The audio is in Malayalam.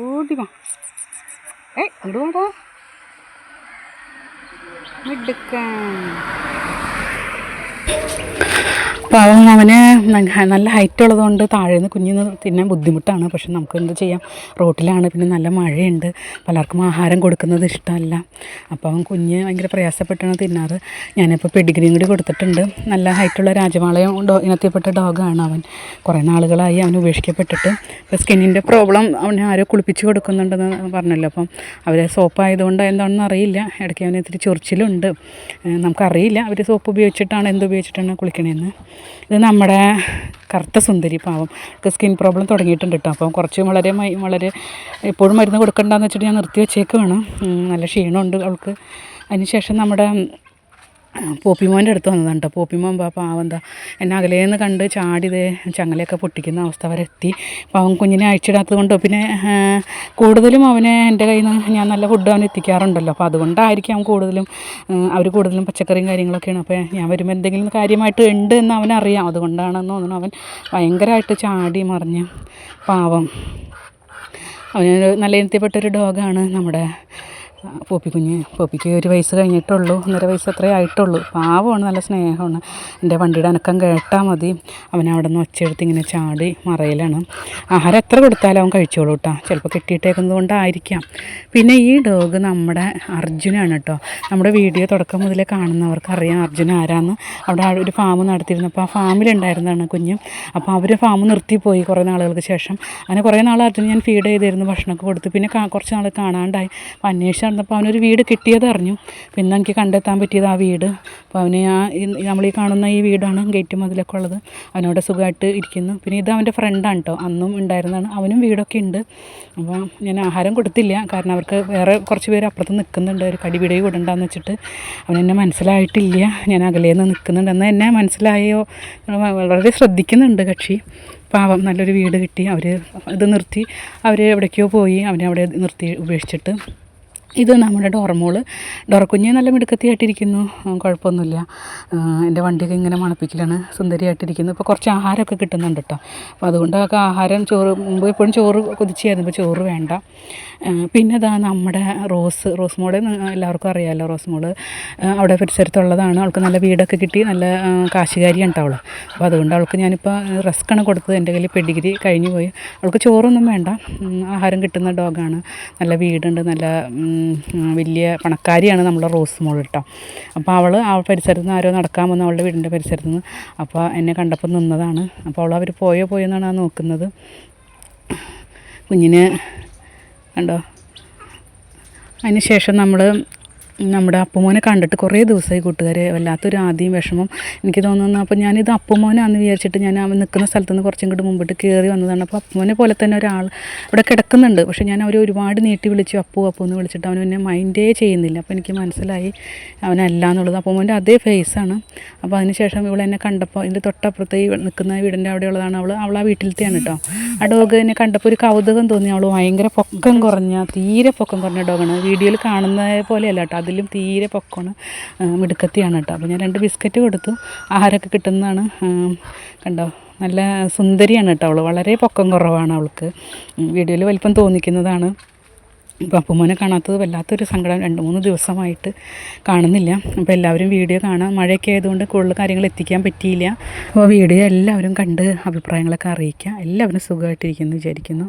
ஓடி வா ஏய் விடுவாடா எடுக்க. പാവം അവന് നല്ല ഹൈറ്റ് ഉള്ളതുകൊണ്ട് താഴെ നിന്ന് കുഞ്ഞിന്ന് തിന്നാൻ ബുദ്ധിമുട്ടാണ്. പക്ഷെ നമുക്ക് എന്ത് ചെയ്യാം? റോട്ടിലാണ് പിന്നെ നല്ല മഴയുണ്ട്. പലർക്കും ആഹാരം കൊടുക്കുന്നത് ഇഷ്ടമല്ല. അപ്പോൾ അവൻ കുഞ്ഞ് ഭയങ്കര പ്രയാസപ്പെട്ടാണ് തിന്നാറ്. ഞാനിപ്പോൾ പെഡിഗ്രിയും കൂടി കൊടുത്തിട്ടുണ്ട്. നല്ല ഹൈറ്റുള്ള രാജമാളയം ഡോ ഇനത്തിൽപ്പെട്ട ഡോഗാണ് അവൻ. കുറേ നാളുകളായി അവൻ ഉപേക്ഷിക്കപ്പെട്ടിട്ട്. ഇപ്പോൾ സ്കിന്നിന്റെ പ്രോബ്ലം അവനെ ആരോ കുളിപ്പിച്ച് കൊടുക്കുന്നുണ്ടെന്ന് പറഞ്ഞല്ലോ. അപ്പം അവർ സോപ്പ് ആയതുകൊണ്ട് എന്താണെന്ന് അറിയില്ല. ഇടയ്ക്ക് അവന് ഇത്തിരി ചൊറിച്ചിലുണ്ട്. നമുക്കറിയില്ല. അവർ സോപ്പ് ഉപയോഗിച്ചിട്ടാണ് എന്ത് ഉപയോഗിച്ചിട്ടാണ് കുളിക്കണതെന്ന് ഇത് നമ്മുടെ കറുത്ത സുന്ദരി പാവം. സ്കിൻ പ്രോബ്ലം തുടങ്ങിയിട്ടുണ്ട് കേട്ടോ. അപ്പം കുറച്ച് വളരെ വളരെ എപ്പോഴും മരുന്ന് കൊടുക്കണ്ടെന്ന് വെച്ചിട്ട് ഞാൻ നിർത്തി വെച്ചേക്കുവാണ്. നല്ല ക്ഷീണമുണ്ട് അവൾക്ക്. അതിന് ശേഷം നമ്മുടെ പോപ്പിമോന്റെ അടുത്ത് വന്നതാണ് കേട്ടോ പോപ്പിമോൻ പാ പാവം എന്താ എന്നെ അകലേന്ന് കണ്ട് ചാടിയത് ചങ്ങലയൊക്കെ പൊട്ടിക്കുന്ന അവസ്ഥ വരെ എത്തി. പാവം കുഞ്ഞിനെ അയച്ചിടാത്തത് കൊണ്ടോ? പിന്നെ കൂടുതലും അവനെ എന്റെ കയ്യിൽ നിന്ന് ഞാൻ നല്ല ഫുഡ് അവൻ എത്തിക്കാറുണ്ടല്ലോ. അപ്പോൾ അതുകൊണ്ടായിരിക്കും അവൻ കൂടുതലും അവർ കൂടുതലും പച്ചക്കറിയും കാര്യങ്ങളൊക്കെയാണ്. അപ്പോൾ ഞാൻ വരുമ്പോൾ എന്തെങ്കിലും കാര്യമായിട്ട് ഉണ്ട് എന്ന് അവനറിയാം അതുകൊണ്ടാണെന്ന് തോന്നുന്നു അവൻ ഭയങ്കരമായിട്ട് ചാടി മറിഞ്ഞ്. പാവം. അവനൊരു നല്ല ഇനത്തിൽപ്പെട്ടൊരു ഡോഗാണ് നമ്മുടെ പോപ്പിക്കുഞ്ഞ് പോപ്പിക്ക് ഒരു വയസ്സ് കഴിഞ്ഞിട്ടുള്ളൂ ഒന്നര വയസ്സ് അത്രേ ആയിട്ടുള്ളൂ. പാവമാണ് നല്ല സ്നേഹമാണ്. എന്റെ വണ്ടിയുടെ അനക്കം കേട്ടാൽ മതി. അവൻ അവിടെ നിന്ന് ഒച്ചയെടുത്ത് ഇങ്ങനെ ചാടി മറയിലാണ്. ആഹാരം എത്ര കൊടുത്താലും അവൻ കഴിച്ചോളൂ കേട്ടോ ചിലപ്പോൾ കിട്ടിയിട്ടേക്കുന്നത് കൊണ്ടായിരിക്കാം. പിന്നെ ഈ ഡോഗ് നമ്മുടെ അർജുനാണ് കേട്ടോ നമ്മുടെ വീഡിയോ തുടക്കം മുതലേ കാണുന്നവർക്ക് അറിയാം അർജുൻ ആരാന്ന്. അവിടെ ഒരു ഫാം നടത്തിയിരുന്നപ്പോൾ ആ ഫാമിലുണ്ടായിരുന്നതാണ് കുഞ്ഞും. അപ്പോൾ അവർ ഫാം നിർത്തിപ്പോയി കുറേ നാളുകൾക്ക് ശേഷം. അങ്ങനെ കുറേ നാൾ അർജുൻ ഞാൻ ഫീഡ് ചെയ്തിരുന്നു ഭക്ഷണമൊക്കെ കൊടുത്ത്. പിന്നെ കുറച്ച് നാൾ കാണാണ്ടായി. അപ്പോൾ അന്വേഷിച്ച് നടന്നപ്പോൾ അവനൊരു വീട് കിട്ടിയത് അറിഞ്ഞു. പിന്നെ എനിക്ക് കണ്ടെത്താൻ പറ്റിയത് ആ വീട്. അപ്പോൾ അവന് ആ നമ്മൾ ഈ കാണുന്ന ഈ വീടാണ് ഗേറ്റ് മതിലൊക്കെ ഉള്ളത്. അവനോട് സുഖമായിട്ട് ഇരിക്കുന്നു. പിന്നെ ഇത് അവന്റെ ഫ്രണ്ടാണ് കേട്ടോ അന്നും ഉണ്ടായിരുന്നതാണ്. അവനും വീടൊക്കെ ഉണ്ട്. അപ്പോൾ ഞാൻ ആഹാരം കൊടുത്തില്ല. കാരണം അവർക്ക് വേറെ കുറച്ച് പേര് അപ്പുറത്ത് നിൽക്കുന്നുണ്ട്. ഒരു കടിപിടി വിടണ്ടെന്ന് വെച്ചിട്ട് അവനെന്നെ മനസ്സിലായിട്ടില്ല. ഞാൻ അകലേന്ന് നിൽക്കുന്നുണ്ട് എന്നാൽ എന്നെ മനസ്സിലായോ? വളരെ ശ്രദ്ധിക്കുന്നുണ്ട് കക്ഷി. പാവം നല്ലൊരു വീട് കിട്ടി. അവർ ഇത് നിർത്തി. അവർ എവിടേക്കോ പോയി. അവനെ അവിടെ നിർത്തി ഉപേക്ഷിച്ചിട്ട് ഇത് നമ്മുടെ ഡോർമോൾ ഡോർക്കുഞ്ഞ് നല്ല മിടുക്കത്തിയായിട്ടിരിക്കുന്നു. കുഴപ്പമൊന്നുമില്ല. എന്റെ വണ്ടിയൊക്കെ ഇങ്ങനെ മണപ്പിക്കലാണ് സുന്ദരിയായിട്ടിരിക്കുന്നു. ഇപ്പോൾ കുറച്ച് ആഹാരമൊക്കെ കിട്ടുന്നുണ്ട് കേട്ടോ അപ്പോൾ അതുകൊണ്ടൊക്കെ ആഹാരം ചോറ് മുമ്പ് എപ്പോഴും ചോറ് കൊതിച്ചായിരുന്നു. ഇപ്പോൾ ചോറ് വേണ്ട. പിന്നെ ഇതാ നമ്മുടെ റോസ് റോസ് മോൾ എല്ലാവർക്കും അറിയാമല്ലോ റോസ് മോൾ. അവിടെ പരിസരത്തുള്ളതാണ്. അവൾക്ക് നല്ല വീടൊക്കെ കിട്ടി നല്ല കാശുകാരിയാണ് കേട്ടോ അവൾ അപ്പോൾ അതുകൊണ്ട് അവൾക്ക് ഞാനിപ്പോൾ റസ്ക്കാണ് കൊടുത്തത്. എന്റെ കയ്യിൽ പെഡിഗ്രി കഴിഞ്ഞു പോയി. അവൾക്ക് ചോറൊന്നും വേണ്ട. ആഹാരം കിട്ടുന്ന ഡോഗാണ്. നല്ല വീടുണ്ട് നല്ല വലിയ പണക്കാരിയാണ് നമ്മളെ റോസ് മോൾ കേട്ടോ. അപ്പോൾ അവൾ ആ പരിസരത്ത് നിന്ന് ആരോ നടക്കാൻ വന്ന അവളുടെ വീടിന്റെ പരിസരത്ത് നിന്ന് അപ്പോൾ എന്നെ കണ്ടപ്പോൾ നിന്നതാണ്. അപ്പോൾ അവൾ അവർ പോയോ പോയോ എന്നാണ് ആ നോക്കുന്നത്. കുഞ്ഞിനെ കണ്ടോ? അതിന് ശേഷം നമ്മൾ നമ്മുടെ അപ്പുമോനെ കണ്ടിട്ട് കുറേ ദിവസമായി കൂട്ടുകാരെ വല്ലാത്തൊരു ആദ്യം വിഷമം എനിക്ക് തോന്നുന്നു. അപ്പോൾ ഞാനിത് അപ്പുമോനാന്ന് വിചാരിച്ചിട്ട് ഞാൻ അവൻ നിൽക്കുന്ന സ്ഥലത്ത് നിന്ന് കുറച്ചും കൂടി മുമ്പിട്ട് കയറി വന്നതാണ്. അപ്പോൾ അപ്പുമോനെ പോലെ തന്നെ ഒരാൾ ഇവിടെ കിടക്കുന്നുണ്ട്. പക്ഷേ ഞാൻ അവരെ ഒരുപാട് നീട്ടി വിളിച്ചു. അപ്പു അപ്പു എന്ന് വിളിച്ചിട്ട് അവൻ എന്നെ മൈൻഡേ ചെയ്യുന്നില്ല. അപ്പോൾ എനിക്ക് മനസ്സിലായി അവനല്ല എന്നുള്ളത്. അപ്പുമോന്റെ അതേ ഫേസാണ്. അപ്പോൾ അതിനുശേഷം ഇവൾ എന്നെ കണ്ടപ്പോൾ ഇതിന്റെ തൊട്ടപ്പുറത്ത് ഈ നിൽക്കുന്ന വീടിന്റെ അവിടെയുള്ളതാണ് അവൾ അവൾ ആ വീട്ടിലത്തെയാണ് കേട്ടോ. ആ ഡോഗ് എന്നെ കണ്ടപ്പോൾ ഒരു കൗതുകം തോന്നി. അവൾ ഭയങ്കര പൊക്കം കുറഞ്ഞ തീരെ പൊക്കം കുറഞ്ഞ ഡോഗാണ്. വീഡിയോയിൽ കാണുന്ന പോലെയല്ല കേട്ടോ. അതിലും തീരെ പൊക്കമാണ് ആ, മിടുക്കത്തിയാണ് കേട്ടോ. അപ്പോൾ ഞാൻ രണ്ട് ബിസ്ക്കറ്റ് കൊടുത്തു. ആഹാരമൊക്കെ കിട്ടുന്നതാണ്. കണ്ടോ? നല്ല സുന്ദരിയാണ് കേട്ടോ അവൾ വളരെ പൊക്കം കുറവാണ് അവൾക്ക്. വീഡിയോയിൽ വലിപ്പം തോന്നിക്കുന്നതാണ്. ഇപ്പോൾ അപ്പുമോനെ കാണാത്തത് വല്ലാത്തൊരു സങ്കടം. രണ്ട് മൂന്ന് ദിവസമായിട്ട് കാണുന്നില്ല. അപ്പോൾ എല്ലാവരും വീഡിയോ കാണാം. മഴയൊക്കെ ആയതുകൊണ്ട് കൂടുതൽ കാര്യങ്ങൾ എത്തിക്കാൻ പറ്റിയില്ല. അപ്പോൾ വീഡിയോ എല്ലാവരും കണ്ട് അഭിപ്രായങ്ങളൊക്കെ അറിയിക്കുക. എല്ലാവരും സുഖമായിട്ടിരിക്കുന്നു വിചാരിക്കുന്നു.